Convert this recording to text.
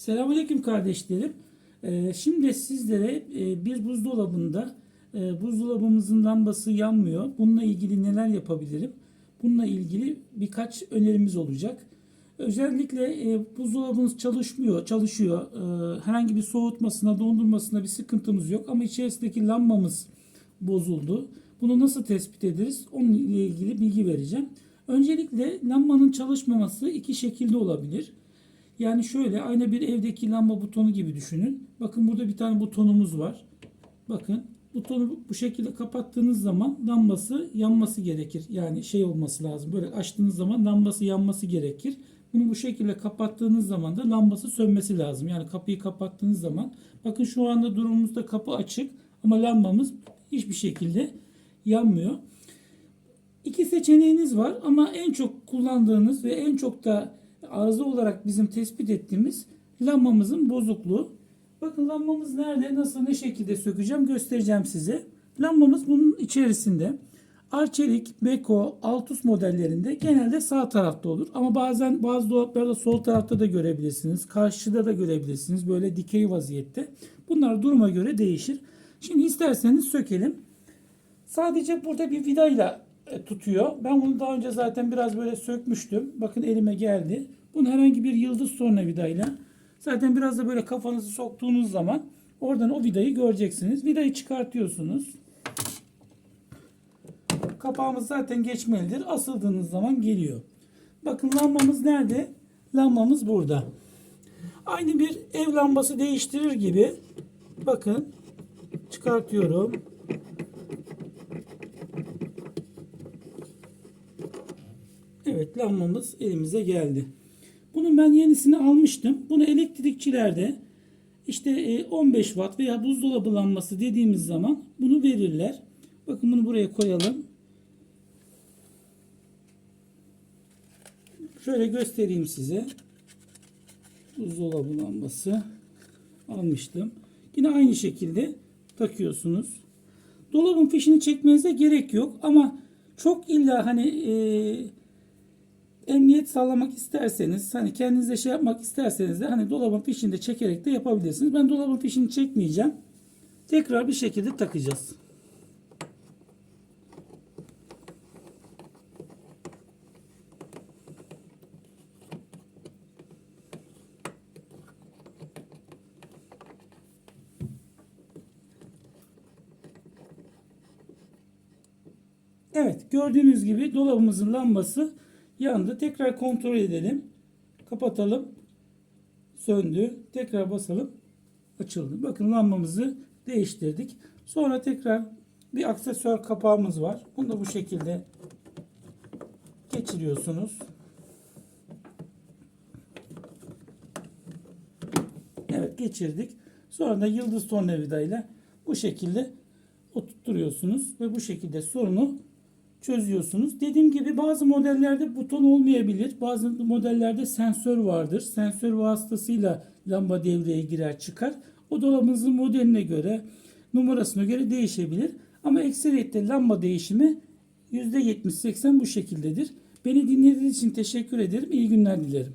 Selamünaleyküm kardeşlerim. Ee, şimdi sizlere e, bir buzdolabında e, buzdolabımızın lambası yanmıyor. Bununla ilgili neler yapabilirim? Bununla ilgili birkaç önerimiz olacak. Özellikle e, buzdolabınız çalışmıyor, çalışıyor. E, herhangi bir soğutmasına, dondurmasına bir sıkıntımız yok. Ama içerisindeki lambamız bozuldu. Bunu nasıl tespit ederiz? Onunla ilgili bilgi vereceğim. Öncelikle lambanın çalışmaması iki şekilde olabilir. Yani şöyle aynı bir evdeki lamba butonu gibi düşünün. Bakın burada bir tane butonumuz var. Bakın butonu bu şekilde kapattığınız zaman lambası yanması gerekir. Yani şey olması lazım. Böyle açtığınız zaman lambası yanması gerekir. Bunu bu şekilde kapattığınız zaman da lambası sönmesi lazım. Yani kapıyı kapattığınız zaman bakın şu anda durumumuzda kapı açık ama lambamız hiçbir şekilde yanmıyor. İki seçeneğiniz var ama en çok kullandığınız ve en çok da arıza olarak bizim tespit ettiğimiz lambamızın bozukluğu. Bakın lambamız nerede, nasıl, ne şekilde sökeceğim göstereceğim size. Lambamız bunun içerisinde. Arçelik, Beko, Altus modellerinde genelde sağ tarafta olur. Ama bazen bazı dolaplarda sol tarafta da görebilirsiniz. Karşıda da görebilirsiniz. Böyle dikey vaziyette. Bunlar duruma göre değişir. Şimdi isterseniz sökelim. Sadece burada bir vidayla e, tutuyor. Ben bunu daha önce zaten biraz böyle sökmüştüm. Bakın elime geldi. Bunu herhangi bir yıldız tornavidayla zaten biraz da böyle kafanızı soktuğunuz zaman oradan o vidayı göreceksiniz. Vidayı çıkartıyorsunuz. Kapağımız zaten geçmelidir. Asıldığınız zaman geliyor. Bakın lambamız nerede? Lambamız burada. Aynı bir ev lambası değiştirir gibi bakın çıkartıyorum. Evet lambamız elimize geldi. Ben yenisini almıştım. Bunu elektrikçilerde işte e, 15 watt veya buzdolabı lambası dediğimiz zaman bunu verirler. Bakın bunu buraya koyalım. Şöyle göstereyim size. Buzdolabı lambası almıştım. Yine aynı şekilde takıyorsunuz. Dolabın fişini çekmenize gerek yok ama çok illa hani e, emniyet sağlamak isterseniz hani kendinize şey yapmak isterseniz de hani dolabın fişini de çekerek de yapabilirsiniz. Ben dolabın fişini çekmeyeceğim. Tekrar bir şekilde takacağız. Evet gördüğünüz gibi dolabımızın lambası yandı. Tekrar kontrol edelim. Kapatalım. Söndü. Tekrar basalım. Açıldı. Bakın lambamızı değiştirdik. Sonra tekrar bir aksesuar kapağımız var. Bunu da bu şekilde geçiriyorsunuz. Evet geçirdik. Sonra da yıldız tornavidayla bu şekilde oturtturuyorsunuz ve bu şekilde sorunu çözüyorsunuz. Dediğim gibi bazı modellerde buton olmayabilir. Bazı modellerde sensör vardır. Sensör vasıtasıyla lamba devreye girer çıkar. O dolabınızın modeline göre, numarasına göre değişebilir. Ama ekseriyette lamba değişimi %70-80 bu şekildedir. Beni dinlediğiniz için teşekkür ederim. İyi günler dilerim.